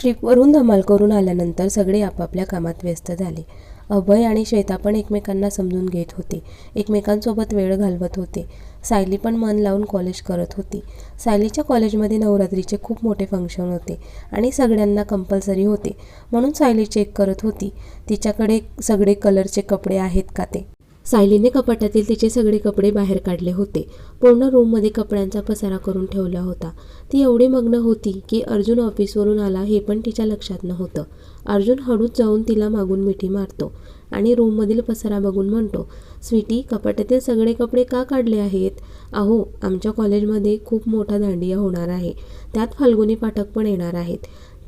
ट्रिपवरून धमाल करून आल्यानंतर सगळे आपापल्या कामात व्यस्त झाले. अभय आणि श्वेता पण एकमेकांना समजून घेत होते. एकमेकांसोबत वेळ घालवत होते. सायली पण मन लावून कॉलेज करत होती. सायलीच्या कॉलेजमध्ये नवरात्रीचे खूप मोठे फंक्शन होते आणि सगळ्यांना कंपल्सरी होते. म्हणून सायली चेक करत होती. तिच्याकडे सगळे कलरचे कपडे आहेत का ते? सायलीने कपाटातील तिचे सगळे कपडे बाहेर काढले होते. पूर्ण रूममध्ये कपड्यांचा पसारा करून ठेवला होता. ती एवढी मग्न होती की अर्जुन ऑफिसवरून आला हे पण तिच्या लक्षात नव्हतं. अर्जुन हळूच जाऊन तिला मागून मिठी मारतो आणि रूममधील पसारा बघून म्हणतो स्वीटी कपाटातील सगळे कपडे का काढले आहेत? अहो आमच्या कॉलेजमध्ये खूप मोठा दांडिया होणार आहे. त्यात फाल्गुनी पाठक पण येणार आहेत.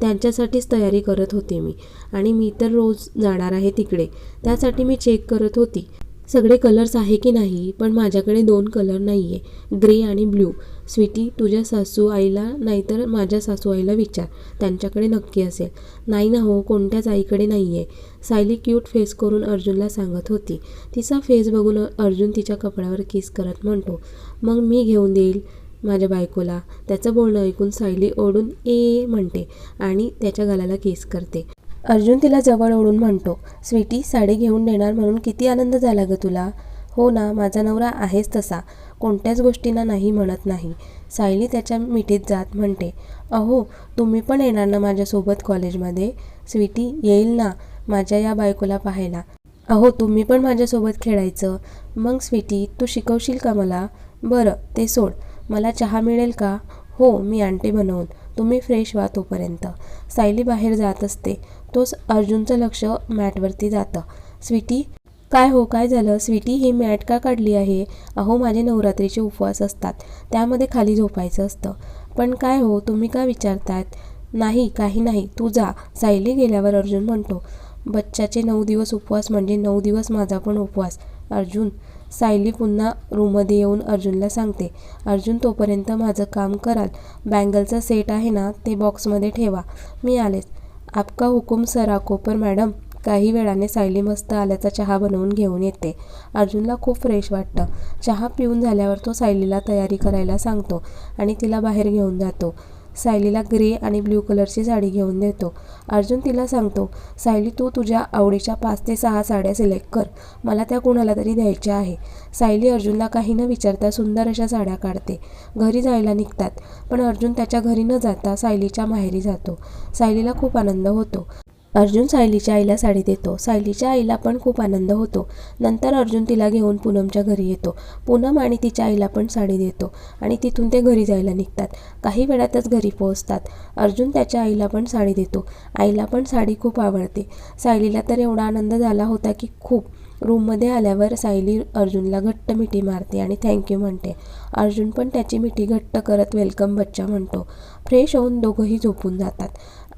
त्यांच्यासाठीच तयारी करत होते मी आणि मी तर रोज जाणार आहे तिकडे. त्यासाठी मी चेक करत होती. सगळे कलर्स आहे की नाही पण माझ्याकडे दोन कलर नाही आहे ग्रे आणि ब्ल्यू स्वीटी तुझ्या सासू आईला नाहीतर माझ्या सासू आईला विचार. त्यांच्याकडे नक्की असेल. नाही ना हो कोणत्याच आईकडे नाही आहे सायली क्यूट फेस करून अर्जुनला सांगत होती. तिचा फेस बघून अर्जुन तिच्या कपड्यावर किस करत म्हणतो मग मी घेऊन देईल माझ्या बायकोला? त्याचं बोलणं ऐकून सायली ओढून ए म्हणते आणि त्याच्या गालाला केस करते. अर्जुन तिला जवळ ओढून म्हणतो स्वीटी साडी घेऊन देणार म्हणून किती आनंद झाला ग तुला? हो ना माझा नवरा आहेच तसा कोणत्याच गोष्टींना नाही म्हणत नाही. सायली त्याच्या मिठीत जात म्हणते अहो तुम्ही पण येणार ना माझ्यासोबत कॉलेजमध्ये? स्वीटी येईल ना माझ्या या बायकोला पाहायला. अहो तुम्ही पण माझ्यासोबत खेळायचं. मग स्वीटी तू शिकवशील का मला? बरं ते सोड. मला चहा मिळेल का? हो मी आणते बनवून. तुम्ही फ्रेश व्हा तोपर्यंत. सायली बाहेर जात असते. तोच अर्जुनचं लक्ष मॅटवरती जातं. स्वीटी काय हो काय झालं? स्वीटी ही मॅट का काढली आहे? अहो माझे नवरात्रीचे उपवास असतात. त्यामध्ये खाली झोपायचं असतं. पण काय हो तुम्ही का विचारतायत? नाही काही नाही. तू जा. सायली गेल्यावर अर्जुन म्हणतो बच्चाचे नऊ दिवस उपवास म्हणजे नऊ दिवस माझा पण उपवास. अर्जुन सायली पुन्हा रूममध्ये येऊन अर्जुनला सांगते अर्जुन तोपर्यंत माझं काम कराल. बँगलचा सेट आहे ना ते बॉक्समध्ये ठेवा. मी आलेच. आपका हुकुम सर कोपर मॅडम काही वेळाने सायली मस्त आल्याचा चहा बनवून घेऊन येते. अर्जुनला खूप फ्रेश वाटतं. चहा पिऊन झाल्यावर तो सायलीला तयारी करायला सांगतो आणि तिला बाहेर घेऊन जातो. सायलीला ग्रे आणि ब्ल्यू कलरची साडी घेऊन देतो अर्जुन तिला सांगतो सायली तू तुझ्या आवडीच्या पाच ते सहा साड्या सिलेक्ट कर. मला त्या कुणाला तरी द्यायच्या आहे. सायली अर्जुनला काही न विचारता सुंदर अशा साड्या काढते. घरी जायला निघतात पण अर्जुन त्याच्या घरी न जाता सायलीच्या माहेरी जातो. सायलीला खूप आनंद होतो. अर्जुन सायलीच्या आईला साडी देतो. सायलीच्या आईला पण खूप आनंद होतो. नंतर अर्जुन तिला घेऊन पूनमच्या घरी येतो. पूनम आणि तिच्या आईला पण साडी देतो आणि तिथून ते घरी जायला निघतात. काही वेळातच घरी पोहोचतात. अर्जुन त्याच्या आईला पण साडी देतो. आईला पण साडी खूप आवडते. सायलीला तर एवढा आनंद झाला होता की खूप. रूममध्ये आल्यावर सायली अर्जुनला घट्ट मिठी मारते आणि थँक्यू म्हणते. अर्जुन पण त्याची मिठी घट्ट करत वेलकम बच्चा म्हणतो. फ्रेश होऊन दोघंही झोपून जातात.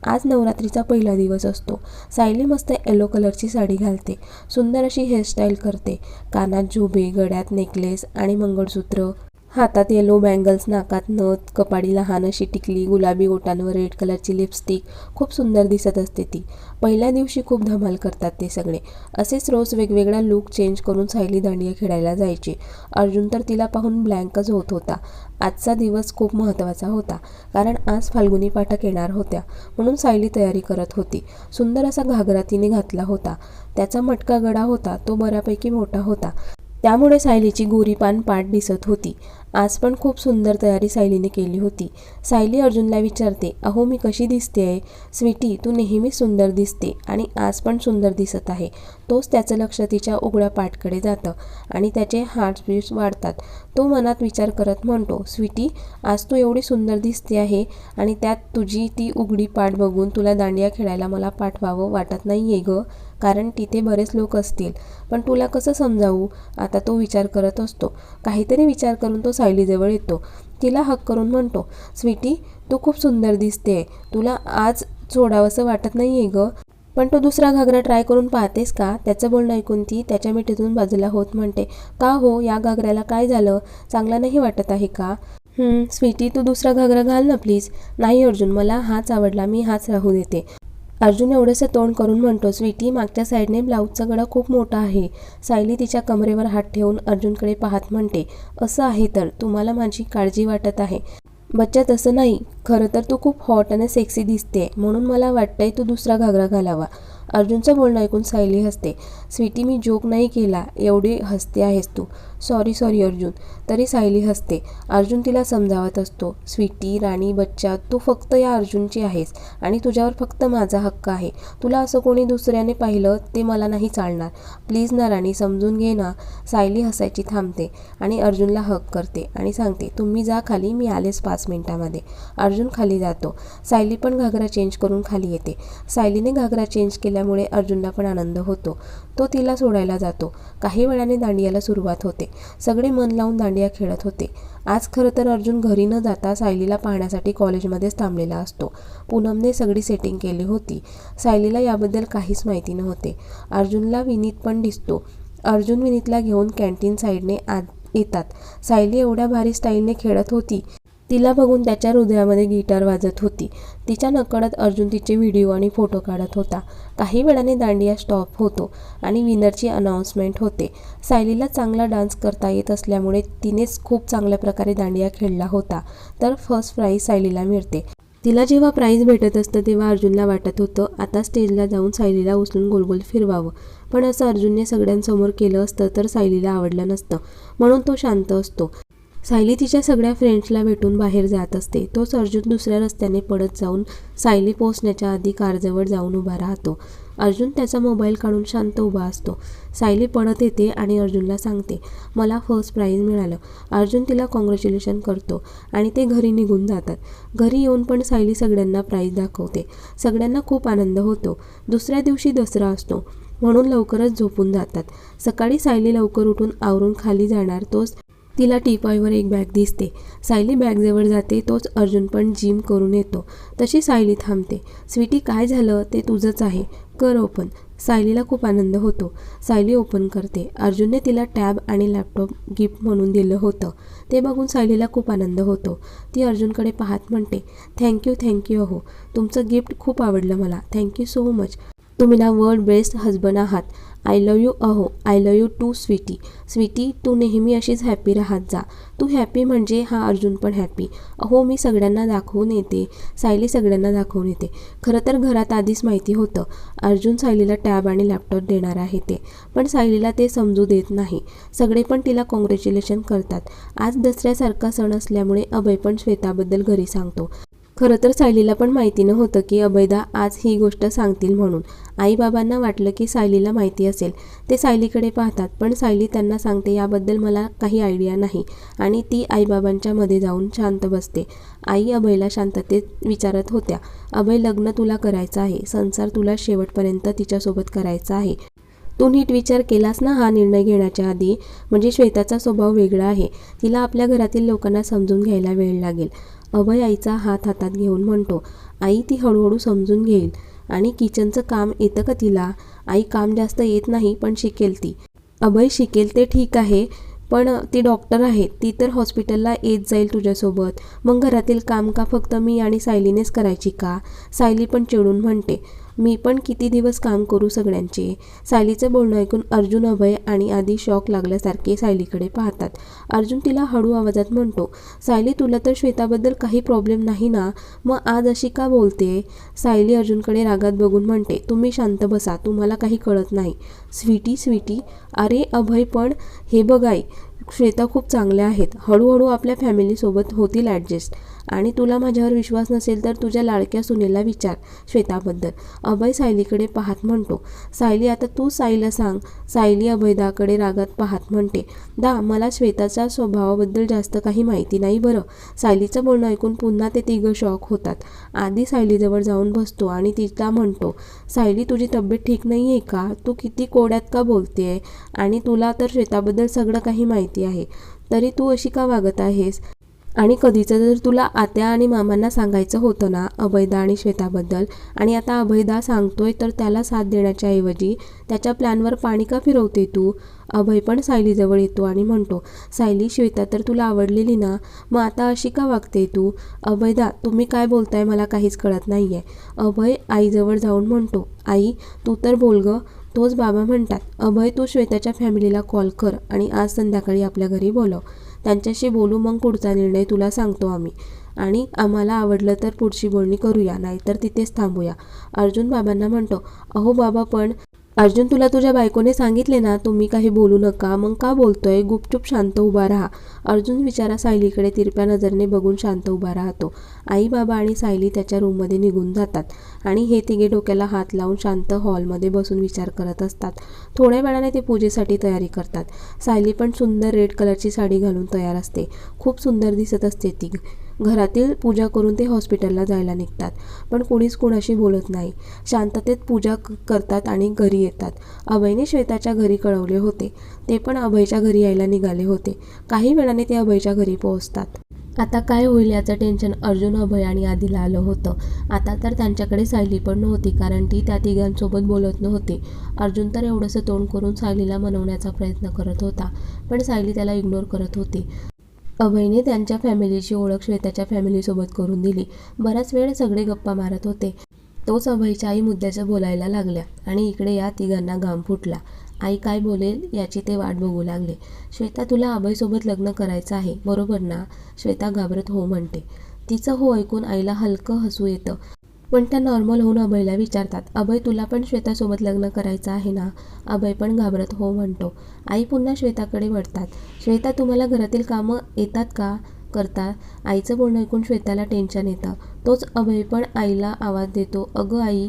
आज नवरात्रीचा पहिला दिवस असतो. सायली मस्त येलो कलरची साडी घालते. सुंदर अशी हेअरस्टाईल करते. कानात झुबे गळ्यात नेकलेस आणि मंगळसूत्र. हातात येलो बँगल्स नाकात नथ कपाडी लहान अशी टिकली गुलाबी ओटांवर रेड कलरची लिपस्टिक खूप सुंदर दिसत असते ती. पहिल्या दिवशी खूप धमाल करतात ते सगळे. असेच रोज वेगवेगळा लूक चेंज करून सायली दांडिया खेळायला जायची. अर्जुन तर तिला पाहून ब्लँकच होत होता. आजचा दिवस खूप महत्त्वाचा होता कारण आज फाल्गुनी पाठक येणार होत्या म्हणून सायली तयारी करत होती. सुंदर असा घागरा तिने घातला होता. त्याचा मटका गडा होता तो बऱ्यापैकी मोठा होता. त्यामुळे सायलीची गोरीपान पाठ दिसत होती. आज पण खूप सुंदर तयारी सायलीने केली होती. सायली अर्जुनला विचारते अहो मी कशी दिसते आहे स्वीटी तू नेहमी सुंदर दिसते आणि आज पण सुंदर दिसत आहे. तोच त्याचं लक्ष तिच्या उघड्या पाठकडे जातं आणि त्याचे हार्टबीट्स वाढतात. तो मनात विचार करत म्हणतो स्वीटी आज तू एवढी सुंदर दिसते आहे आणि त्यात तुझी ती उघडी पाठ बघून तुला दांडिया खेळायला मला पाठवावं वाटत नाही आहे गं. कारण तिथे बरेच लोक असतील. पण तुला कसं समजावू? आता तो विचार करत असतो. काहीतरी विचार करून तो सायलीजवळ येतो. तिला हक करून म्हणतो स्वीटी तू खूप सुंदर दिसते तुला आज सोडावंसं वाटत नाही आहे गं. पण तो दुसरा घागरा ट्राय करून पाहतेस का? त्याचं बोलणं ऐकून ती त्याच्या मिठीतून बाजूला होत म्हणते का हो या घागऱ्याला काय झालं? चांगला नाही वाटत आहे का? स्वीटी तू दुसरा घागरा घाल ना प्लीज नाही अर्जुन मला हाच आवडला मी हाच राहू देते. अर्जुन एवढंसं तोंड करून म्हणतो स्वीटी मागच्या साईडने ब्लाऊजचा गळा खूप मोठा आहे. सायली तिच्या कमरेवर हात ठेवून अर्जुनकडे पाहत म्हणते असं आहे तर तुम्हाला माझी काळजी वाटत आहे. बच्चा तसं नाही. खरं तर तू खूप हॉट आणि सेक्सी दिसते म्हणून मला वाटतंय तू दुसरा घागरा घालावा. अर्जुनचं बोलणं ऐकून सायली हसते. स्वीटी मी जोक नाही केला. एवढी हसते आहेस तू. Sorry sorry Arjun. तरी सायली हसते. अर्जुन तिला समजावत असतो स्वीटी राणी बच्चा तू फक्त या अर्जुनची आहेस आणि तुझ्यावर फक्त माझा हक्क आहे. तुला असं कोणी दुसऱ्याने पाहिलं ते मला नाही चालणार. प्लीज ना राणी समजून घे ना. सायली हसायची थांबते आणि अर्जुनला हक करते आणि सांगते तुम्ही जा खाली मी आलेच पाच मिनिटामध्ये. अर्जुन खाली जातो. सायली पण घागरा चेंज करून खाली येते. सायलीने घागरा चेंज केल्यामुळे अर्जुनला पण आनंद होतो. तो तिला सोडायला जातो. काही वेळाने दांडियाला सुरुवात होते. सगळे मन लावून दांडिया खेळत होते. आज खरं तर अर्जुन घरी न जाता सायलीला पाहण्यासाठी कॉलेजमध्येच थांबलेला असतो. पूनमने सगळी सेटिंग केली होती. सायलीला याबद्दल काहीच माहिती नव्हते. अर्जुनला विनीत पण दिसतो. अर्जुन विनीतला घेऊन कॅन्टीन साईडने आत येतात. सायली एवढ्या भारी स्टाईलने खेळत होती. तिला बघून त्याच्या हृदयामध्ये गिटार वाजत होती. तिच्या नकळत अर्जुन तिचे व्हिडिओ आणि फोटो काढत होता. काही वेळाने दांडिया स्टॉप होतो आणि विनरची अनाऊन्समेंट होते. सायलीला चांगला डान्स करता येत असल्यामुळे तिनेच खूप चांगल्या प्रकारे दांडिया खेळला होता. तर फर्स्ट प्राईज सायलीला मिळते. तिला जेव्हा प्राईज भेटत असतं तेव्हा अर्जुनला वाटत होतं आता स्टेजला जाऊन सायलीला उचलून गोलगोल फिरवावं. पण असं अर्जुनने सगळ्यांसमोर केलं असतं तर सायलीला आवडलं नसतं. म्हणून तो शांत असतो. सायली तिच्या सगळ्या फ्रेंड्सला भेटून बाहेर जात असते. तोच अर्जुन दुसऱ्या रस्त्याने पडत जाऊन सायली पोहोचण्याच्या आधी कारजवळ जाऊन उभा राहतो. अर्जुन त्याचा मोबाईल काढून शांत उभा असतो. सायली पडत येते आणि अर्जुनला सांगते मला फर्स्ट प्राईज मिळालं. अर्जुन तिला कॉंग्रॅच्युलेशन करतो आणि ते घरी निघून जातात. घरी येऊन पण सायली सगळ्यांना प्राईज दाखवते. सगळ्यांना खूप आनंद होतो. दुसऱ्या दिवशी दसरा असतो. म्हणून लवकरच झोपून जातात. सकाळी सायली लवकर उठून आवरून खाली जाणार तोच तिला टीपॉयवर एक बॅग दिसते. सायली बॅगजवळ जाते तोच अर्जुन पण जिम करून येतो. तशी सायली थांबते. स्वीटी काय झालं? ते तुझंच आहे. कर ओपन. सायलीला खूप आनंद होतो. सायली ओपन करते. अर्जुनने तिला टॅब आणि लॅपटॉप गिफ्ट म्हणून दिलं होतं. ते बघून सायलीला खूप आनंद होतो. ती अर्जुनकडे पाहत म्हणते थँक्यू थँक्यू अहो. तुमचं गिफ्ट खूप आवडलं मला. Thank you so much. तुम्ही ना वर्ल्ड बेस्ट हजबंड आहात. आय लव यू अहो I love you too sweetie sweetie तू नेहमी अशीच हॅपी राहत जा. तू हॅपी म्हणजे हा अर्जुन पण हॅपी अहो मी सगळ्यांना दाखवून येते. सायली सगळ्यांना दाखवून येते. खरं तर घरात आधीच माहिती होतं. अर्जुन सायलीला टॅब आणि लॅपटॉप देणार आहे ते. पण सायलीला ते समजू देत नाही. सगळे पण तिला कॉंग्रॅच्युलेशन करतात. आज दसऱ्यासारखा सण असल्यामुळे अभय पण श्वेताबद्दल घरी सांगतो. खरं तर सायलीला पण माहिती नव्हतं की अभयदा आज ही गोष्ट सांगतील म्हणून. आईबाबांना वाटलं की सायलीला माहिती असेल. ते सायलीकडे पाहतात पण सायली त्यांना सांगते याबद्दल मला काही आयडिया नाही. आणि ती आईबाबांच्या मध्ये जाऊन शांत बसते. आई अभयला शांततेत विचारत होत्या अभय लग्न तुला करायचं आहे. संसार तुला शेवटपर्यंत तिच्यासोबत करायचा आहे. तू नीट विचार केलास ना हा निर्णय घेण्याच्या आधी? म्हणजे श्वेताचा स्वभाव वेगळा आहे. तिला आपल्या घरातील लोकांना समजून घ्यायला वेळ लागेल. अभय आईचा हात हातात घेऊन म्हणतो आई ती हळूहळू समजून घेईल. आणि किचनचं काम येतं का तिला? आई काम जास्त येत नाही पण शिकेल ती. अभय शिकेल ते ठीक आहे पण ती डॉक्टर आहे. ती तर हॉस्पिटलला येत जाईल तुझ्यासोबत. मग घरातील काम का फक्त मी आणि सायलीनेच करायची का? सायली पण चिडून म्हणते मी पण किती दिवस काम करू सगळ्यांचे? सायलीचं बोलणं ऐकून अर्जुन अभय आणि आधी शॉक लागल्यासारखे सायलीकडे पाहतात. अर्जुन तिला हळू आवाजात म्हणतो सायली तुला तर श्वेताबद्दल काही प्रॉब्लेम नाही ना? मग आज अशी का बोलते? सायली अर्जुनकडे रागात बघून म्हणते तुम्ही शांत बसा तुम्हाला काही कळत नाही. स्वीटी स्वीटी? अरे अभय पण हे बघाय श्वेता खूप चांगल्या आहेत. हळूहळू आपल्या फॅमिलीसोबत होतील ॲडजस्ट आणि तुला माझ्यावर विश्वास नसेल तर तुझ्या लाडक्या सुनेला विचार श्वेताबद्दल. अभय सायलीकडे पाहत म्हणतो सायली आता तू साईला सांग. सायली अभयदाकडे रागात पाहत म्हणते दा मला श्वेताच्या स्वभावाबद्दल जास्त काही माहिती नाही बरं. सायलीचं बोलणं ऐकून पुन्हा ते तिघं शॉक होतात. आधी सायलीजवळ जाऊन बसतो आणि तिला म्हणतो सायली तुझी तब्येत ठीक नाही आहे का? तू किती कोड्यात का बोलते आहे आणि तुला तर श्वेताबद्दल सगळं काही माहिती आहे. तरी तू अशी का वागत आहेस? आणि कधीचं जर तुला आत्या आणि मामांना सांगायचं होतं ना अभयदा आणि श्वेताबद्दल आणि आता अभयदा सांगतोय तर त्याला साथ देण्याच्या ऐवजी त्याच्या प्लॅनवर पाणी का फिरवते तू? अभय पण सायलीजवळ येतो आणि म्हणतो सायली श्वेता तर तुला आवडलेली ना मग आता अशी का वागते तू? अभयदा तुम्ही काय बोलताय मला काहीच कळत नाही आहे अभय आईजवळ जाऊन म्हणतो आई तू तर बोल गं. तोच बाबा म्हणतात अभय तू श्वेताच्या फॅमिलीला कॉल कर आणि आज संध्याकाळी आपल्या घरी बोलव. त्यांच्याशी बोलू मग पुढचा निर्णय तुला सांगतो आम्ही. आणि आम्हाला आवडलं तर पुढची बोलणी करूया नाहीतर तिथेच थांबूया. अर्जुन बाबांना म्हणतो अहो बाबा पण अर्जुन तुला तुझ्या बायकोने सांगितले ना तुम्ही काही बोलू नका. मग का बोलतोय? गुपचूप शांत उभा राहा. अर्जुन विचारा सायलीकडे तिरप्या नजरेने बघून शांत उभा राहतो. आई बाबा आणि सायली त्याच्या रूममध्ये निघून जातात आणि हे तिघे डोक्याला हात लावून शांत हॉलमध्ये बसून विचार करत असतात. थोड्या वेळाने ते पूजेसाठी तयारी करतात. सायली पण सुंदर रेड कलरची साडी घालून तयार असते. खूप सुंदर दिसत असते ती. घरातील पूजा करून ते हॉस्पिटलला जायला निघतात पण कोणीच कोणाशी बोलत नाही. शांततेत पूजा करतात आणि घरी येतात. अभयने श्वेताच्या घरी कळवले होते. ते पण अभयच्या घरी यायला निघाले होते. काही वेळाने ते अभयच्या घरी पोहोचतात. आता काय होईल याचं टेन्शन अर्जुन अभय आणि आधीला आलं होतं. आता तर त्यांच्याकडे सायली पण नव्हती कारण ती त्या तिघांसोबत बोलत नव्हती. अर्जुन तर एवढंसं तोंड करून सायलीला मनवण्याचा प्रयत्न करत होता पण सायली त्याला इग्नोर करत होती. अभयने त्यांच्या फॅमिलीची ओळख श्वेताच्या फॅमिलीसोबत करून दिली. बराच वेळ सगळे गप्पा मारत होते. तोच अभयच्या आई मुद्द्याचं बोलायला लागल्या आणि इकडे या तिघांना घाम फुटला. आई काय बोलेल याची ते वाट बघू लागले. श्वेता तुला अभयसोबत लग्न करायचं आहे बरोबर ना? श्वेता घाबरत हो म्हणते. तिचं हो ऐकून आईला हलकं हसू येतं. पण त्या नॉर्मल होऊन अभयला विचारतात अभय तुला पण श्वेतासोबत लग्न करायचं आहे ना? अभय पण घाबरत हो म्हणतो. आई पुन्हा श्वेताकडे वळतात. श्वेता तुम्हाला घरातील कामं येतात का? करता. आईचं बोलणं ऐकून श्वेताला टेन्शन येतं. तोच अभय पण आईला आवाज देतो. अगं आई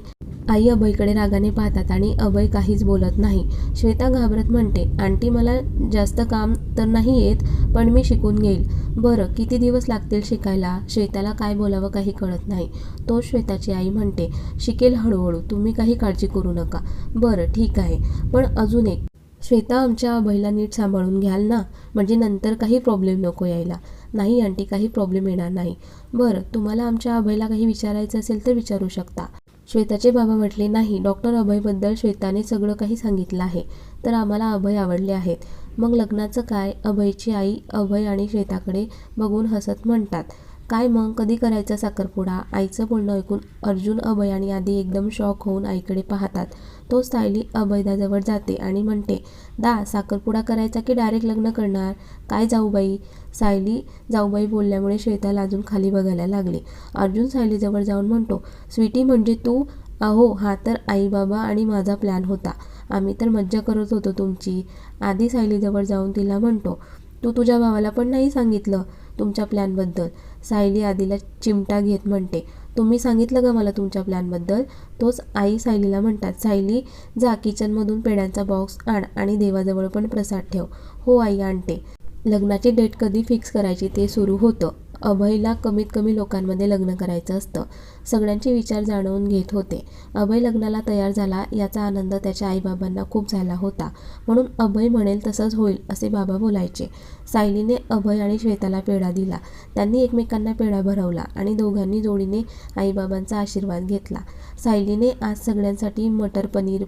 आई अभयकडे रागाने पाहतात आणि अभय काहीच बोलत नाही. श्वेता घाबरत म्हणते आंटी मला जास्त काम तर नाही येत पण मी शिकून घेईल. बरं किती दिवस लागतील शिकायला? श्वेताला काय बोलावं काही कळत नाही. तो श्वेताची आई म्हणते शिकेल हळूहळू तुम्ही काही काळजी करू नका. बरं ठीक आहे. पण अजून एक. श्वेता आमच्या अभयला नीट सांभाळून घ्याल ना? म्हणजे नंतर काही प्रॉब्लेम नको यायला. नाही आंटी काही प्रॉब्लेम येणार नाही. बरं तुम्हाला आमच्या अभयला काही विचारायचं असेल तर विचारू शकता. श्वेताचे बाबा म्हटले नाही डॉक्टर अभयबद्दल श्वेताने सगळं काही सांगितलं आहे. तर आम्हाला अभय आवडले आहेत. मग लग्नाचं काय? अभयची आई अभय आणि श्वेताकडे बघून हसत म्हणतात. काय मग? कधी करायचा साखरपुडा? आईचं बोलणं ऐकून अर्जुन अभय आणि आधी एकदम शॉक होऊन आईकडे पाहतात. तो सायली अभयदाजवळ जाते आणि म्हणते दा साखरपुडा करायचा की डायरेक्ट लग्न करणार? काय जाऊबाई? सायली जाऊबाई बोलल्यामुळे श्वेता लाजून खाली बघायला लागली. अर्जुन सायलीजवळ जाऊन म्हणतो स्वीटी म्हणजे तू? अहो हा तर आई बाबा आणि माझा प्लॅन होता. आम्ही तर मज्जा करत होतो तुमची. आधी सायलीजवळ जाऊन तिला म्हणतो तू तुझ्या भावाला पण नाही सांगितलं? तुमच्या प्लॅनबद्दल. सायली आधीला चिमटा घेत म्हणते तुम्ही सांगितलं का मला तुमच्या प्लॅनबद्दल? तोच आई सायलीला म्हणतात सायली जा किचनमधून पेढ्यांचा बॉक्स आण आणि देवाजवळ पण प्रसाद ठेव. हो आई आणते. लग्नाची डेट कधी फिक्स करायची ते सुरू होतं. अभयला कमीत कमी लोकांमध्ये लग्न करायचं असतं. सगळ्यांचे विचार जाणवून घेत होते. अभय लग्नाला तयार झाला याचा आनंद त्याच्या आईबाबांना खूप झाला होता. म्हणून अभय म्हणेल तसंच होईल असे बाबा बोलायचे. सायलीने अभय आणि श्वेताला पेढा दिला. त्यांनी एकमेकांना पेढा भरवला आणि दोघांनी जोडीने आईबाबांचा आशीर्वाद घेतला. सायलीने आज सगळ्यांसाठी मटर पनीर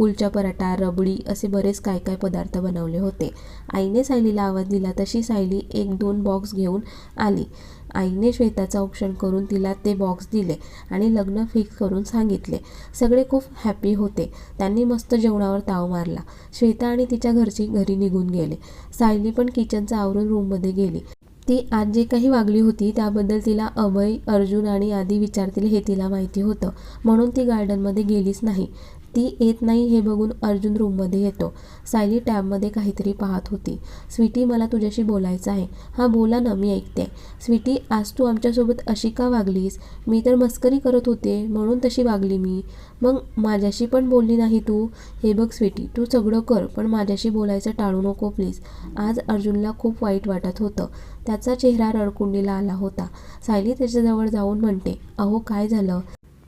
कुलचा पराठा रबडी असे बरेच काय काय पदार्थ बनवले होते. आईने सायलीला आवाज दिला तशी सायली एक दोन बॉक्स घेऊन आली. आईने श्वेताचं ऑप्शन करून तिला ते बॉक्स दिले आणि लग्न फिक्स करून सांगितले. सगळे खूप हॅपी होते. त्यांनी मस्त जेवणावर ताव मारला. श्वेता आणि तिच्या घरची घरी निघून गेले. सायली पण किचनचं आवरून रूममध्ये गेली. ती आज जे काही वागली होती त्याबद्दल तिला अभय अर्जुन आणि आदी विचारतील हे तिला माहिती होतं. म्हणून ती गार्डनमध्ये गेलीच नाही. ती येत नाही हे बघून अर्जुन रूममध्ये येतो. सायली टॅबमध्ये काहीतरी पाहत होती. स्वीटी मला तुझ्याशी बोलायचं आहे. हां बोला ना मी ऐकते. स्वीटी आज तू आमच्यासोबत अशी का वागलीस? मी तर मस्करी करत होते म्हणून तशी वागली मी. मग माझ्याशी पण बोलली नाही तू? हे बघ स्वीटी तू सगळं कर पण माझ्याशी बोलायचं टाळू नको प्लीज. आज अर्जुनला खूप वाईट वाटत होतं. त्याचा चेहरा रडकुंडीला आला होता. सायली त्याच्याजवळ जाऊन म्हणते अहो काय झालं?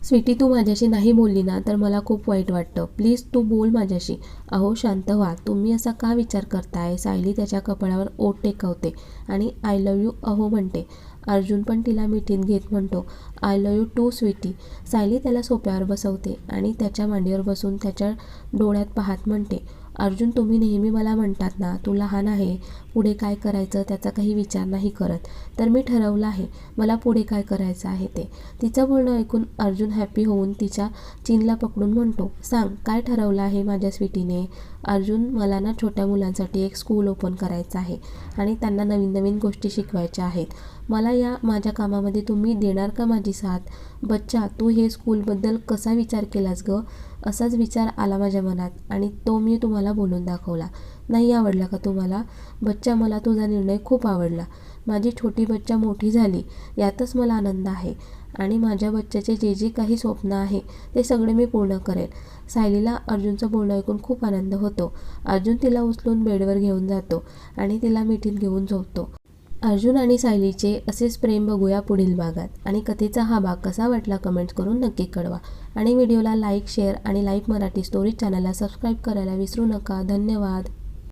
स्वीटी तू माझ्याशी नाही बोलली ना तर मला खूप वाईट वाटतं. प्लीज तू बोल माझ्याशी. अहो शांत व्हा. तुम्ही असा का विचार करताय? सायली त्याच्या कपाळावर ओट टेकवते आणि आय लव यू अहो म्हणते. अर्जुन पण तिला मिठीत घेत म्हणतो. I love you too sweetie Sayali त्याला सोप्यावर बसवते आणि त्याच्या मांडीवर बसून त्याच्या डोळ्यात पाहत म्हणते. अर्जुन तुम्ही नेहमी मला म्हणतात ना तू लहान आहे पुढे काय करायचं त्याचा काही विचार नाही करत. तर मी ठरवलं आहे मला पुढे काय करायचं आहे ते. तिचं बोलणं ऐकून अर्जुन हॅपी होऊन तिच्या चिनला पकडून म्हणतो सांग काय ठरवलं आहे माझ्या स्वीटीने? अर्जुन मला ना छोट्या मुलांसाठी एक स्कूल ओपन करायचं आहे आणि त्यांना नवीन नवीन गोष्टी शिकवायच्या आहेत. मला या माझ्या कामामध्ये तुम्ही देणार का माझी साथ? बच्चा तू हे स्कूलबद्दल कसा विचार केलास गं? असाच विचार आला माझ्या मनात आणि तो मी तुम्हाला बोलून दाखवला. नाही आवडला का तुम्हाला? बच्चा मला तुझा निर्णय खूप आवडला. माझी छोटी बच्चा मोठी झाली यातच मला आनंद आहे. आणि माझ्या बच्च्याचे जे जे काही स्वप्न आहे ते सगळे मी पूर्ण करेन. सायलीला अर्जुनचं बोलणं ऐकून खूप आनंद होतो. अर्जुन तिला उचलून बेडवर घेऊन जातो आणि तिला मिठीत घेऊन झोपतो. अर्जुन आणि सायलीचे असेच प्रेम बघूया पुढील भागात. आणि कथेचा हा भाग कसा वाटला कमेंट्स करून नक्की कळवा. आणि व्हिडिओला लाईक शेअर आणि लाईव्ह मराठी स्टोरी चॅनलला सबस्क्राईब करायला विसरू नका. धन्यवाद.